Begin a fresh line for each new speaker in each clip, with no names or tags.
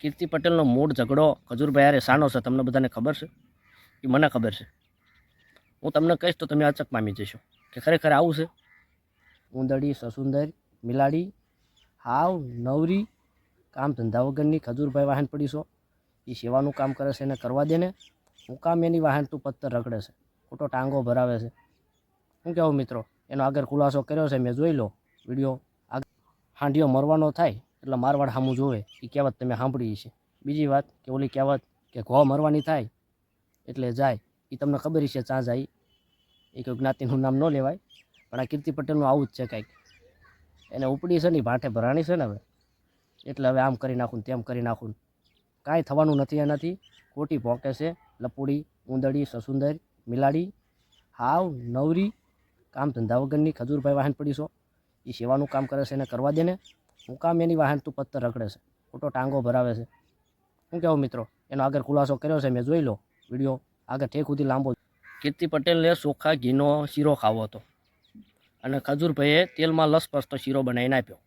કીર્તિ પટેલનો મૂળ ઝઘડો ખજૂરભાઈ આરે શાનો છે, તમને બધાને ખબર છે? એ મને ખબર છે. હું તમને કહીશ તો તમે અચક પામી જશો કે ખરેખર આવું છે? ઉંદડી, સસુંદર મિલાડી હાવ, નવરી, કામ ધંધા વગરની ખજૂરભાઈ વાહન પડીશો એ સેવાનું કામ કરે છે, એને કરવા દે ને. હું કામ એની વાહન તું પથ્થર રગડે છે. ખોટો ટાંગો ભરાવે છે. શું કહેવું મિત્રો? એનો આગળ ખુલાસો કર્યો છે, મેં જોઈ લો વીડિયો. હાંડીઓ મરવાનો થાય. એટલે મારવાડ સામું જોવે એ કહેવત તમે સાંભળી છે બીજી વાત કે ઓલી કહેવત કે ઘો મરવાની થાય એટલે જાય એ તમને ખબર છે ચા જાય. એ કોઈ જ્ઞાતિનું નામ ન લેવાય, પણ આ કીર્તિ પટેલનું આવું જ છે કાંઈક. એને ઉપડી છે ને ભાંઠે ભરાણી છે ને હવે. એટલે હવે આમ કરી નાખું તેમ કરી નાખું કાંઈ થવાનું નથી એનાથી. ખોટી ભોંકે છે, લપુડી, ઉંદડી, સસુંદર, મિલાડી, હાવ, નવરી, કામ ધંધા વગરની ખજૂરભાઈ વાહન પડીશો એ સેવાનું કામ કરે છે, એને કરવા દે ને. હું કામ એની વાહન તું પથ્થર રગડે છે. ખોટો ટાંગો ભરાવે છે. શું કહેવું મિત્રો? એનો આગળ ખુલાસો કર્યો છે, મેં જોઈ લો વીડિયો. આગળ ઠેક સુધી લાંબો કીર્તિ પટેલને ચોખ્ખા ઘીનો શીરો ખાવો હતો. અને ખજૂરભાઈએ તેલમાં લસપસતો શીરો બનાવીને આપ્યો.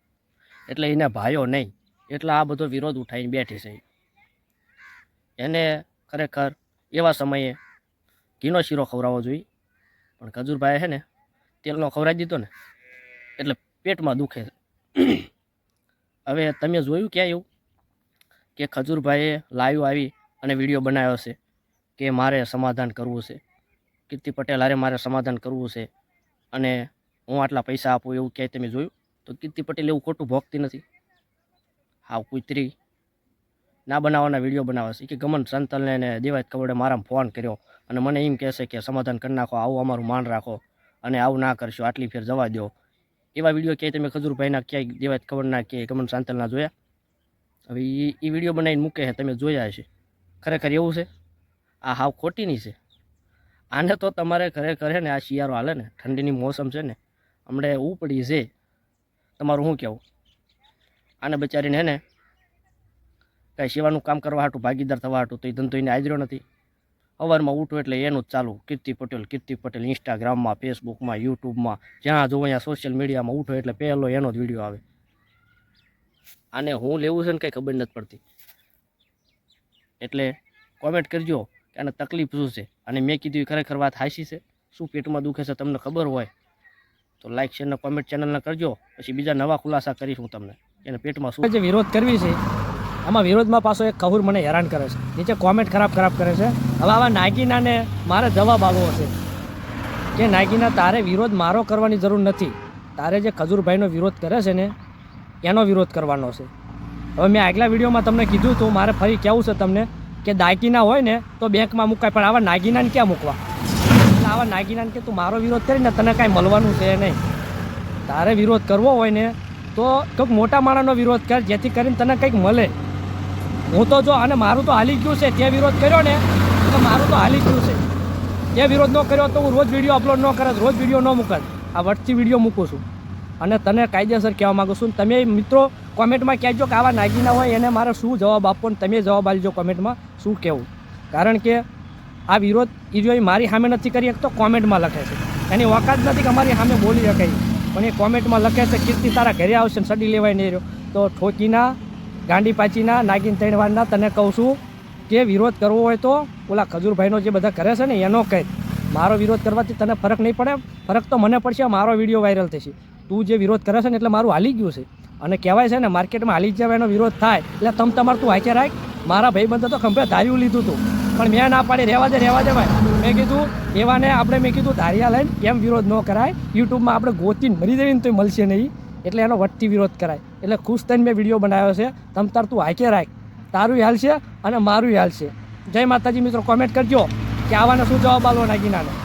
એટલે એને ભાયો નહીં. એટલે આ બધો વિરોધ ઉઠાવીને બેઠી છે. એને ખરેખર એવા સમયે ઘીનો શીરો ખવડાવવો જોઈએ. પણ ખજૂરભાઈએ છે ને, તેલનો ખવડાવી દીધો ને, એટલે પેટમાં દુખે છે. હવે તમે જોયું ક્યાં એવું? કે ખજૂરભાઈએ લાઈવ આવી અને વીડિયો બનાવ્યો છે કે મારે સમાધાન કરવું છે. કીર્તિ પટેલ હારે મારે સમાધાન કરવું છે અને હું આટલા પૈસા આપું એવું ક્યાંય તમે જોયું? તો કીર્તિ પટેલ એવું ખોટું ભોગતી નથી. હાવ કુતરી. ના બનાવવાના વીડિયો બનાવે છે. કે ગમન સંતલને ને દેવાય કવડે મારા ફોન કર્યો અને મને એમ કહેશે કે સમાધાન કરી નાખો, આવું અમારું માન રાખો અને આવું ના કરશો, આટલી ફેર જવા દો એવા વીડિયો ક્યાંય તમે ખજૂરભાઈના ક્યાંય દેવાય ખબરના કે કમન સાંતલના જોયા. હવે એ એ વીડિયો બનાવીને મૂકે છે, તમે જોયા હશે. ખરેખર એવું છે? આ હાવ ખોટીની છે. આને તો તમારે ખરેખર છે ને, આ શિયાળો હાલે ને, ઠંડીની મોસમ છે ને, હમણે ઉપડી છે. તમારું શું કહેવું? આને બચારીને હે ને, કાંઈ સેવાનું કામ કરવા હાટું, ભાગીદાર થવા હાટું તો એ ધંધો એને આદર્યો નથી. સવારમાં ઉઠો એટલે એનું જ ચાલુ. કીર્તિ પટેલ કીર્તિ પટેલ ઇન્સ્ટાગ્રામમાં ફેસબુકમાં યુટ્યુબમાં જ્યાં જો અહીંયા સોશિયલ મીડિયામાં ઉઠો એટલે પહેલો એનો જ વીડિયો આવે. આને હું લેવું છે ને કંઈ ખબર નથી પડતી. એટલે કોમેન્ટ કરજો કે આને તકલીફ શું છે? અને મેં કીધું ખરેખર વાત હાસી છે? શું પેટમાં દુખે છે તમને ખબર હોય? તો લાઇક શેર ને કોમેન્ટ ચેનલને કરજો. પછી બીજા નવા ખુલાસા કરીશ હું તમને. એને પેટમાં શું
જે વિરોધ કરવી છે. આમાં વિરોધમાં પાછો એક કહુર મને હેરાન કરે છે. નીચે કોમેન્ટ ખરાબ ખરાબ કરે છે. હવે આવા નાગીનાને મારે જવાબ આવવો છે કે નાગીના તારે વિરોધ મારો કરવાની જરૂર નથી. તારે જે ખજૂરભાઈનો વિરોધ કરે છે ને, એનો વિરોધ કરવાનો છે. હવે મેં આગલા વિડીયોમાં તમને કીધું હતું, મારે ફરી કહેવું છે તમને કે દાયકીના હોય ને, તો બેંકમાં મુકાય, પણ આવા નાગીનાને ક્યાં મૂકવા? આવા નાગીનાને કે તું મારો વિરોધ કરીને તને કાંઈ મળવાનું છે નહીં. તારે વિરોધ કરવો હોય ને, તો કંઈક મોટા માણસનો વિરોધ કર, જેથી કરીને તને કંઈક મળે. હું તો જો, અને મારું તો હાલી ગયું છે, તે વિરોધ કર્યો ને, તો મારું તો હાલી ગયું છે. તે વિરોધ ન કર્યો તો હું રોજ વીડિયો અપલોડ ન કરત, રોજ વીડિયો ન મૂકત. આ વર્ષથી વીડિયો મૂકું છું. અને તને કાયદેસર કહેવા માગું છું તમે મિત્રો કોમેન્ટમાં કહેજો કે આવા નાગીના હોય, એને મારે શું જવાબ આપવો ને, તમે જવાબ આપજો કોમેન્ટમાં, શું કહેવું. કારણ કે આ વિરોધ એ જો મારી સામે નથી કરી શકતો, કોમેન્ટમાં લખે છે. એની ઓકાત નથી કે અમારી સામે બોલી શકાય. પણ એ કોમેન્ટમાં લખે છે, કીર્તિ તારા ઘરે આવશે ને, સડી લેવાય નહીં રહ્યો. તો ઠોકીના ગાંડી પાચીના નાગીન તૈણવારના તને કહું છું કે વિરોધ કરવો હોય તો ઓલા ખજૂરભાઈનો જે બધા કરે છે ને, એનો કહે. મારો વિરોધ કરવાથી તને ફરક નહીં પડે, ફરક તો મને પડશે મારો વીડિયો વાયરલ થશે. તું જે વિરોધ કરે છે ને, એટલે મારું હાલી ગયું છે. અને કહેવાય છે ને, માર્કેટમાં હાલી જ એનો વિરોધ થાય, એટલે તમ તમારે તું હાચે રાખ. મારા ભાઈબંધો તો ખંભે ધાર્યું લીધું હતું પણ મેં ના પાડી રહેવા દે રહેવા દે ભાઈ. મેં કીધું એવાને આપણે મેં કીધું ધારિયા લઈને, કેમ વિરોધ ન કરાય? યુટ્યુબમાં આપણે ગોતીને મરી જઈએ ને તો મળશે નહીં. એટલે એનો વટથી વિરોધ કરાય. એટલે ખુશ થઈને મેં વીડિયો બનાવ્યો છે. તમ તાર તું હાકે રાખ. તારું હાલ છે અને મારું હાલ છે. જય માતાજી મિત્રો કોમેન્ટ કરજો કે આવાને શું જવાબ આલો નાગીનાને